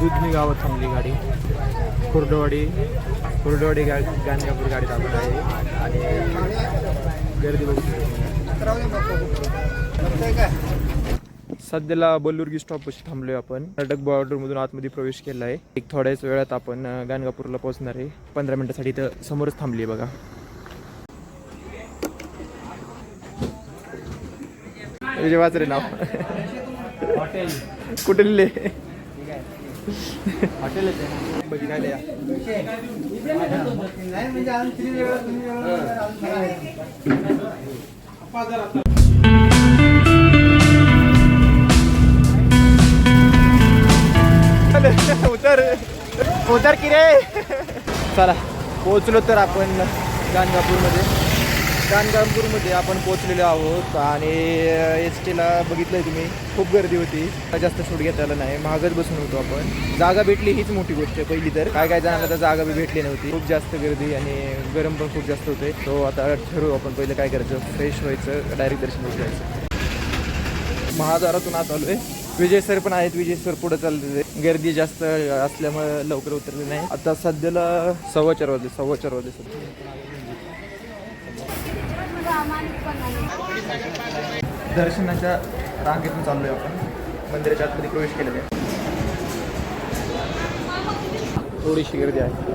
दुधनी गावात थांबली गाडी कुर्डवाडी. कुर्डवाडी गा गाणगापूर गाडीत आपण आहे. आणि गर्दी बघू सध्याला बल्लुर्गी स्टॉपपाशी थांबलोय आपण. कर्नाटक बॉर्डरमधून आतमध्ये प्रवेश केला आहे. एक थोड्याच वेळात आपण गाणगापूरला पोहोचणार आहे. पंधरा मिनिटासाठी इथं समोरच थांबली आहे बघा. तुझे वाचरे नाव. कुठे लिहिले हॉटेल बघितले उतर. उतर की रे. चला पोहोचलो तर आपण गाणगापूरमध्ये. कानगामपूरमध्ये आपण पोहोचलेलो आहोत आणि एस टीला बघितलंय तुम्ही. खूप गर्दी होती. जास्त सूट घेता आलं नाही. महागच बसून होतो आपण. जागा भेटली हीच मोठी गोष्ट आहे पहिली तर. काय काय जणांना तर जागा बी भेटली नव्हती. खूप जास्त गर्दी आणि गरम पण खूप जास्त होते. तो आता ठरवू आपण पहिलं काय करायचं. फ्रेश व्हायचं डायरेक्ट दर्शन घ्यायचं महाद्वारातून आत आहे विजय सर पण आहेत. विजय सर पुढे चालले गर्दी जास्त असल्यामुळे लवकर उतरले नाही. आता सध्याला सव्वा चार वाजले सव्वा चार वाजले सध्या. दर्शनाच्या रांगेतून चाललोय आपण. मंदिराच्या आतमध्ये प्रवेश केलेला आहे. थोडीशी गर्दी आहे.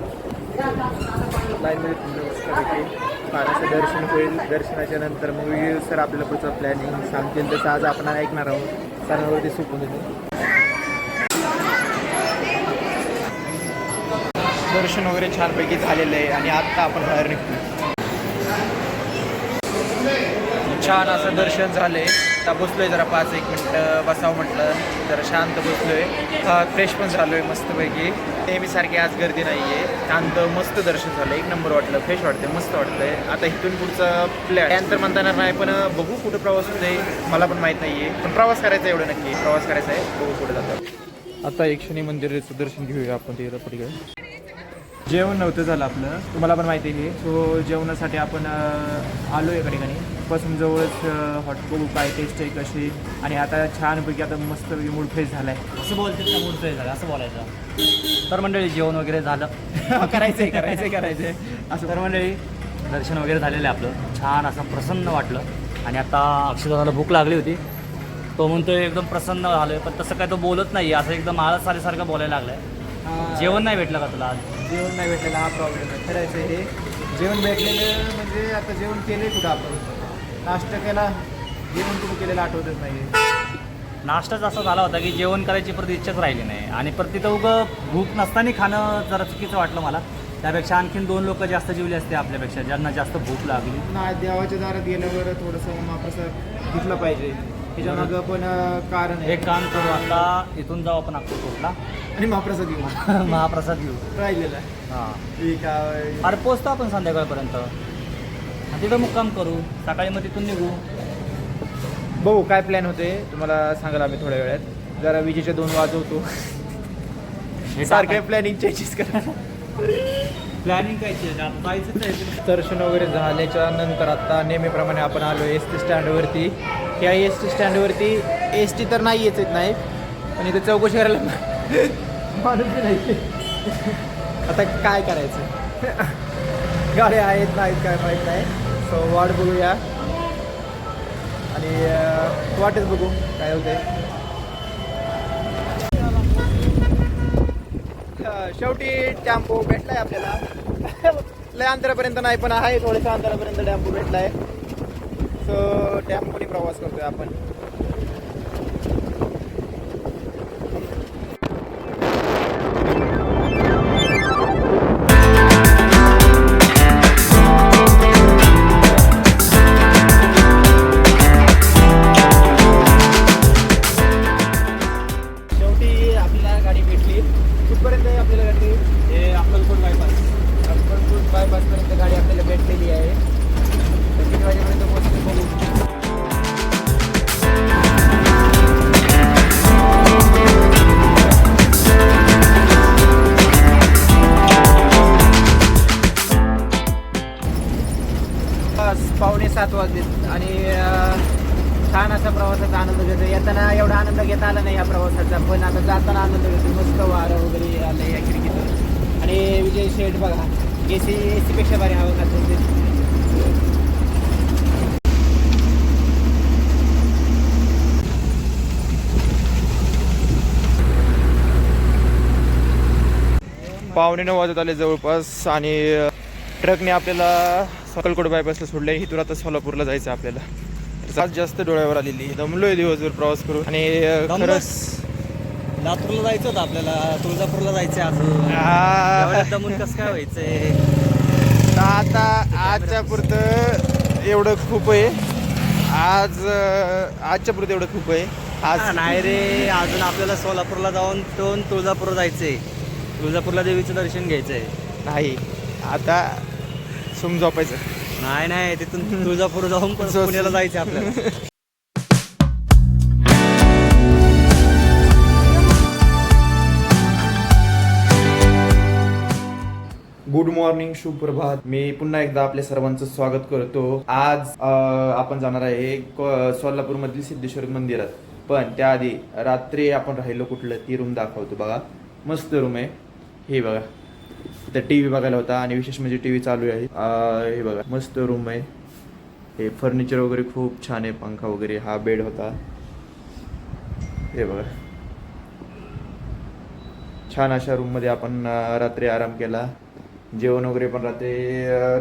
लाईनमध्ये मस्तपैकी पाण्याचं दर्शन होईल. दर्शनाच्या नंतर मग सर आपल्याला पुढचं प्लॅनिंग सांगतील. तसं आज आपण ऐकणार आहोत. सरांवरती सुकून देते दर्शन वगैरे छानपैकी झालेलं आहे आणि आत्ता आपण बाहेर निघतो छान असं दर्शन झालंय आता बसलोय जरा पाच एक मिनटं बसावं म्हटलं. जरा शांत बसलोय. फ्रेश पण झालोय मस्तपैकी. नेहमीसारखी आज गर्दी नाही आहे शांत मस्त दर्शन झालं. एक नंबर वाटलं. फ्रेश वाटतंय मस्त वाटतंय. आता इथून पुढचं प्लॅन त्यानंतर म्हणता येणार नाही पण बघू कुठं प्रवास होते मला पण माहीत नाही आहे पण प्रवास करायचा आहे एवढं नक्की. प्रवास करायचा आहे. बघू कुठं जातो. आता एक शनी मंदिराचं दर्शन घेऊया आपण ते पलीकडे. जेवण नव्हतं झालं आपलं. तुम्हाला पण माहिती आहे. सो जेवणासाठी आपण आलो एका ठिकाणी. बसून जवळच हॉट बघू काय टेस्ट आहे कशी आणि आता छानपैकी आता मस्तपैकी मूड फ्रेश झाला असं बोलतात का मूड फ्रेश झालं असं बोलायचं. तर मंडळी जेवण वगैरे झालं. आहे करायचं आहे करायचं आहे करायचं आहे असं तर मंडळी दर्शन वगैरे झालेलं आहे आपलं. छान असं प्रसन्न वाटलं. आणि आता अक्षरदाला भूक लागली होती. तो म्हणतोय एकदम प्रसन्न झालोय. पण तसं काय तो बोलत नाही असं एकदम आळस आल्यासारखं बोलायला लागलाय. जेवण नाही भेटलं का तुला आज? जेवण नाही भेटलेलं हा प्रॉब्लेम आहे. खरायचं आहे हे जेवण भेटलेलं म्हणजे आता जेवण केलं कुठं आपण? नाश्ता केला. जेवण कुठं केलेलं आठवतच नाही नाश्ताच असा झाला होता की जेवण करायची परत इच्छाच राहिली नाही. आणि परत तिथं उगं भूक नसताना खाणं जरा चुकीचं वाटलं मला. त्यापेक्षा आणखीन दोन लोक जास्त जीवले असते आपल्यापेक्षा ज्यांना जास्त भूक लागली. ना देवाच्या दारात गेल्यावर थोडंसं महाप्रसाद घेतला पाहिजे. त्याच्या मागं पण कारण आहे. एक काम करू आता इथून जाऊ आपण अक्कलकोटला. आणि महाप्रसाद घेऊ. महाप्रसाद घेऊ. राहिलेला हां. ठीक आहे. अरे पोचतो आपण संध्याकाळपर्यंत. तिथं मुक्काम करू सकाळी मग तिथून निघू. बघू काय प्लॅन होते? तुम्हाला सांगाल आम्ही थोड्या वेळात. जरा विजेच्या दोन वाजवतो. हे सारखे प्लॅनिंग चेंजेस करा. प्लॅनिंग काय जायचं दर्शन वगैरे झाल्याच्यानंतर आता नेहमीप्रमाणे आपण आलो एस टी स्टँडवरती या एस टी स्टँडवरती एस टी तर नाही येत नाही. पण इथे चौकशी करायला माणूस नाही आता काय करायचं? गाड्या आहेत नाहीत काय माहीत नाही. सो वाट बघूया. आणि वाटच बघू काय होते शेवटी टॅम्पो भेटलाय आपल्याला. लय अंतरापर्यंत नाही पण आहे थोड्याशा अंतरापर्यंत टॅम्पो भेटलाय. सो टॅम्पोने प्रवास करतोय आपण. आपल्याला गाडी भेटली. तिथपर्यंत आपल्याला गाडी हे अक्कलकोट बायपास अक्कलकोट बायपासपर्यंत गाडी आपल्याला भेटलेली आहे. किती वाजेपर्यंत पोहोचली बघू. पावणे सात वाजले आणि छान असा प्रवासाचा आनंद घेतो येताना एवढा आनंद घेता आला नाही या प्रवासाचा पण आता जाताना आनंद घेतो मस्त वारं वगैरे आलं या खिडकीतून. आणि विजय शेठ बघा ए सी ए सीपेक्षा भारी हवं खातो पावणे नऊ वाजत आले जवळपास आणि ट्रकने आपल्याला सकलकोट बायपासला सोडले इथून आता सोलापूरला जायचं आपल्याला. आज जास्त डोळ्यावर आलेली दमलोय दिवसभर प्रवास करून. आणि खरंच लातूरला जायचं होतं आपल्याला. तुळजापूरला जायचं अजून. आ, दमून कसं काय व्हायचंय? आता आजच्या पुरतं एवढं खूप आहे. आज आजच्या पुरतं एवढं खूप आहे. आज नाही रे. अजून आपल्याला सोलापूरला जाऊन टोन तुळजापूर जायचंय. तुळजापूरला देवीचं दर्शन घ्यायचंय. नाही. आता सुम झोपायचं. नाही नाही तिथून तुळजापूर जाऊन पण पुण्याला जायचं आपल्याला. गुड मॉर्निंग सुप्रभात मी पुन्हा एकदा आपल्या सर्वांचं स्वागत करतो. आज आपण जाणार आहे सोलापूर मधील सिद्धेश्वर मंदिरात. पण त्याआधी रात्री आपण राहिलो कुठलं ती रूम दाखवतो बघा. मस्त रूम आहे. हे बघा. तर टी व्ही बघायला होता आणि विशेष म्हणजे टी व्ही चालू आहे. हे बघा मस्त रूम आहे. हे फर्निचर वगैरे खूप छान आहे पंखा वगैरे हा बेड होता. हे बघा. छान अशा रूममध्ये आपण रात्री आराम केला. जेवण वगैरे पण रात्री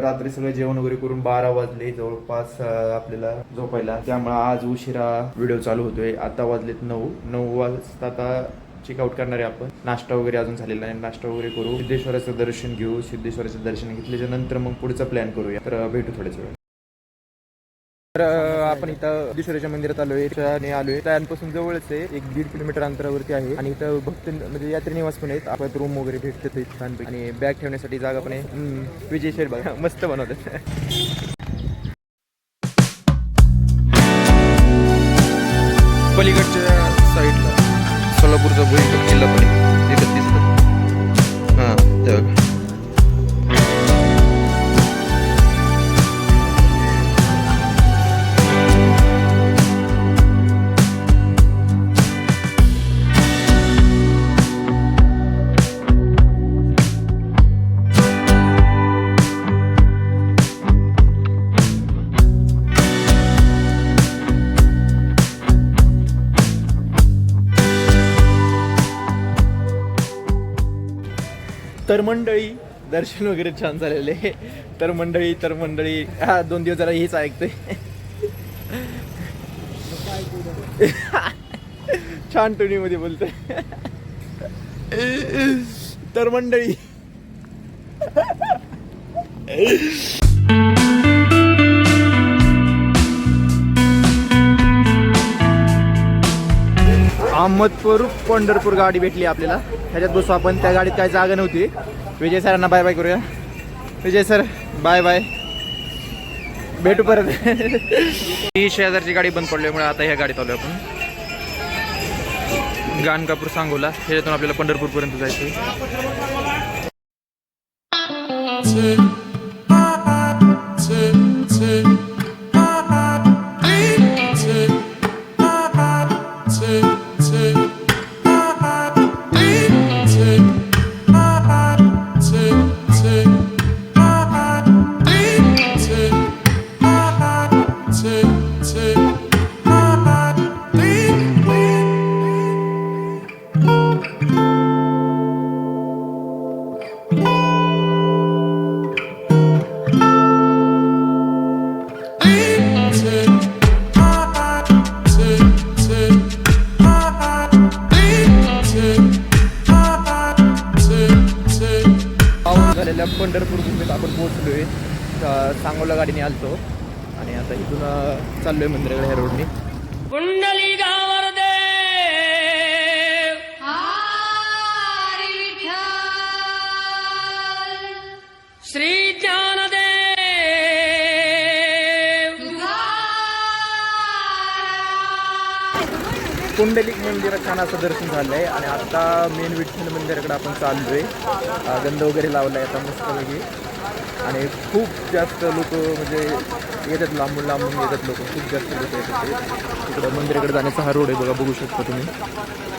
रात्री सगळं जेवण वगैरे करून बारा वाजले जवळपास आपल्याला झोपायला. त्यामुळे आज उशिरा व्हिडिओ चालू होतोय. आता वाजलेत नऊ. नऊ वाजता आता चेकआउट करणार आहे आपण. नाश्ता वगैरे अजून झालेला नाही. नाश्ता वगैरे करू. सिद्धेश्वराचं दर्शन घेऊ. सिद्धेश्वराचं दर्शन घेतल्याच्या नंतर मग पुढचा प्लॅन करूया. तर भेटू थोड्याच वेळ तर आपण इथं सिद्धेश्वराच्या मंदिरात आलोय. आणि आलोय. त्यापासून जवळच आहे. एक दीड किलोमीटर अंतरावरती आहे. आणि इथं भक्त म्हणजे यात्री निवास पण आहेत. आपण रूम वगैरे भेटतात छान आणि बॅग ठेवण्यासाठी जागा पण आहे. विजय शेर बघा मस्त बनवतात. तर मंडळी दर्शन वगैरे छान झालेले. तर मंडळी तर मंडळी. हा दोन दिवस जरा हेच ऐकतोय. छान टोनीमध्ये बोलतोय. तर मंडळी. अहमदपूर पंढरपूर गाडी भेटली आपल्याला. ह्याच्यात बसू आपण. त्या गाडीत काय जागा नव्हती. विजय सरांना बाय बाय करूया. विजय सर बाय बाय भेटू परत. ही शेजारची गाडी बंद पडल्यामुळे आता ह्या गाडीत आलो आपण. गाणकापूर सांगोला. ह्याच्यातून आपल्याला पंढरपूरपर्यंत जायचं पोहोचलोय अं, सांगोला गाडीने आलतो. आणि आता इथून चाललोय मंदिराकडे ह्या रोडने कुंडली श्री कुंडलिक मंदिरात छान असं दर्शन झालंय. आणि आता मेन विठ्ठल मंदिराकडे आपण चाललोय. गंध वगैरे लावलाय आता मस्तपैकी आणि खूप जास्त लोक म्हणजे येतात लांबून लांबून येतात लोक. खूप जास्त लोक येतात इकडं मंदिराकडे जाण्याचा हा रोड आहे बघा बघू शकता तुम्ही.